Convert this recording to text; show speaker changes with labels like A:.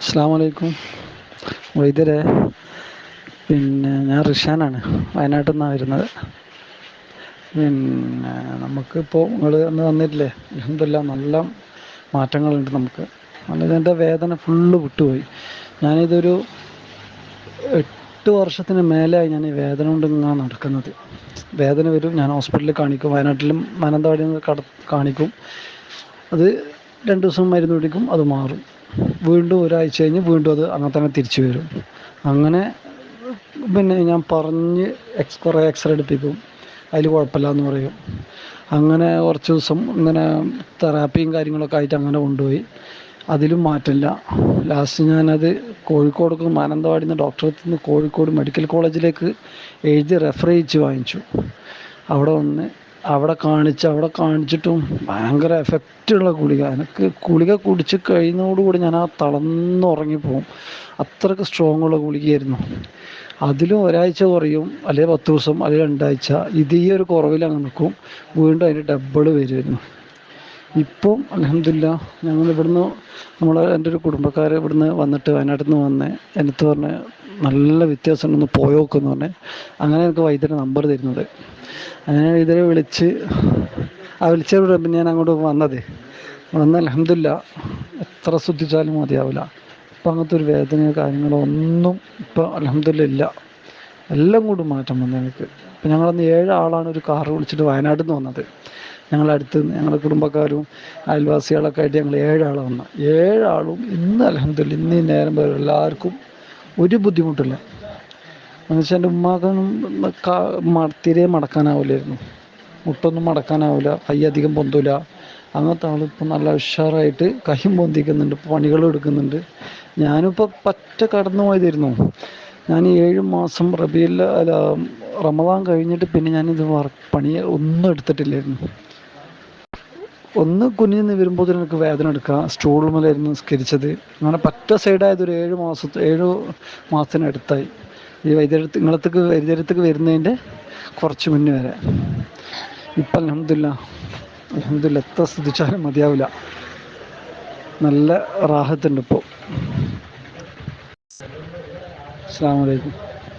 A: അസ്സാം വലൈക്കും വൈദ്യരെ പിന്നെ ഞാൻ റിഷാനാണ്. വയനാട്ടിൽ നിന്നാണ് വരുന്നത്. പിന്നെ നമുക്കിപ്പോൾ നിങ്ങൾ അന്ന് തന്നിട്ടില്ലേ എന്തെല്ലാം നല്ല മാറ്റങ്ങളുണ്ട് നമുക്ക്. അതിന്റെ വേദന ഫുള്ള് വിട്ടുപോയി. ഞാനിതൊരു എട്ട് വർഷത്തിന് മേലെയായി ഞാൻ ഈ വേദന കൊണ്ട് ഇങ്ങനെ നടക്കുന്നത്. വേദന വരും ഞാൻ ഹോസ്പിറ്റലിൽ കാണിക്കും വയനാട്ടിലും മാനന്തവാടിയിൽ കട കാണിക്കും. അത് രണ്ട് ദിവസം മരുന്ന് കുടിക്കും അത് മാറും. വീണ്ടും ഒരാഴ്ച കഴിഞ്ഞ് വീണ്ടും അത് അങ്ങനെ തന്നെ തിരിച്ചു വരും. അങ്ങനെ പിന്നെ ഞാൻ പറഞ്ഞ് എക്സ് കുറേ എക്സ്റേ എടുപ്പിക്കും. അതിൽ കുഴപ്പമില്ല എന്ന് പറയും. അങ്ങനെ കുറച്ച് ദിവസം ഇങ്ങനെ തെറാപ്പിയും കാര്യങ്ങളൊക്കെ ആയിട്ട് അങ്ങനെ കൊണ്ടുപോയി. അതിലും മാറ്റമില്ല. ലാസ്റ്റ് ഞാനത് കോഴിക്കോട് മാനന്തവാടി നിന്ന് ഡോക്ടറെ നിന്ന് കോഴിക്കോട് മെഡിക്കൽ കോളേജിലേക്ക് എഴുതി റെഫർ ചെയ്യിച്ച് വാങ്ങിച്ചു. അവിടെ വന്ന് അവിടെ കാണിച്ച് അവിടെ കാണിച്ചിട്ടും ഭയങ്കര എഫക്റ്റുള്ള ഗുളിക. എനിക്ക് ഗുളിക കുടിച്ച് കഴിയുന്നതോടുകൂടി ഞാൻ ആ തളർന്നുറങ്ങിപ്പോവും അത്രയ്ക്ക് സ്ട്രോങ് ഉള്ള ഗുളികയായിരുന്നു. അതിലും ഒരാഴ്ച കുറയും അല്ലെങ്കിൽ പത്ത് ദിവസം അല്ലെങ്കിൽ രണ്ടാഴ്ച. ഇത് ഈ ഒരു കുറവിൽ അങ്ങ് നിൽക്കും. വീണ്ടും അതിന് ഡബിൾ വരുമായിരുന്നു ഇപ്പം അലഹമില്ല ഞങ്ങൾ ഇവിടുന്ന് നമ്മൾ എന്റെ ഒരു കുടുംബക്കാർ ഇവിടുന്ന് വന്നിട്ട് വയനാട്ടിൽ നിന്ന് വന്ന് എന്നിട്ട് പറഞ്ഞ് നല്ല വ്യത്യാസം ഉണ്ടെന്ന് പോയോക്കെന്ന് പറഞ്ഞ് അങ്ങനെ എനിക്ക് വൈദ്യരെ നമ്പർ തരുന്നത്. അങ്ങനെ ഇതിനെ വിളിച്ച് ആ വിളിച്ചവരോട് ഞാൻ അങ്ങോട്ട് വന്നത്. വന്ന അലഹമില്ല എത്ര ശ്രദ്ധിച്ചാലും മതിയാവില്ല. ഇപ്പം അങ്ങനത്തെ ഒരു വേദനയോ കാര്യങ്ങളോ ഒന്നും ഇപ്പം അലഹമില്ല ഇല്ല എല്ലാം കൂടി മാറ്റം വന്നു എനിക്ക്. ഇപ്പം ഞങ്ങളന്ന് ഏഴാളാണ് ഒരു കാറ് വിളിച്ചിട്ട് വയനാട്ടിൽ നിന്ന് വന്നത് ഞങ്ങളടുത്ത് ഞങ്ങളുടെ കുടുംബക്കാരും അയൽവാസികളൊക്കെ ആയിട്ട് ഞങ്ങൾ ഏഴാളാണ് വന്നത്. ഏഴാളും ഇന്ന് അലഹമില്ല ഇന്ന് ഈ നേരം വരെ എല്ലാവർക്കും ഒരു ബുദ്ധിമുട്ടില്ല. എന്നുവെച്ചാൽ എന്റെ ഉമ്മാക്കൊന്നും തീരെ മടക്കാനാവില്ലായിരുന്നു മുട്ടൊന്നും മടക്കാനാവില്ല കൈ അധികം പൊന്തൂല. അങ്ങനത്തെ ആളിപ്പോൾ നല്ല ഉഷാറായിട്ട് കൈ പൊന്തിക്കുന്നുണ്ട് പണികൾ എടുക്കുന്നുണ്ട്. ഞാനിപ്പോൾ പറ്റ കടന്നു പോയതായിരുന്നു. ഞാൻ ഏഴ് മാസം റബിയിൽ അല്ല റമദാൻ കഴിഞ്ഞിട്ട് പിന്നെ ഞാനിത് വർക്ക് പണി ഒന്നും എടുത്തിട്ടില്ലായിരുന്നു. ഒന്ന് കുനിഞ്ഞ് നിവരുമ്പോൾ എനിക്ക് വേദന എടുക്കുക. സ്റ്റൂളുമേലായിരുന്നു നിസ്കരിച്ചത്. അങ്ങനെ പറ്റ സൈഡായത് ഒരു ഏഴ് മാസത്തെ ഏഴ് മാസത്തിനടുത്തായി ഈ വൈദ്യുതി നിങ്ങളത്തേക്ക് വൈദ്യുതിക്ക് വരുന്നതിന്റെ കുറച്ച് മുന്നേ വരെ. ഇപ്പം അലഹമില്ല അലഹമില്ല എത്ര ശ്രദ്ധിച്ചാലും മതിയാവില്ല. നല്ല റാഹത്തുണ്ട് ഇപ്പോൾ അസ്സാം വലൈക്കും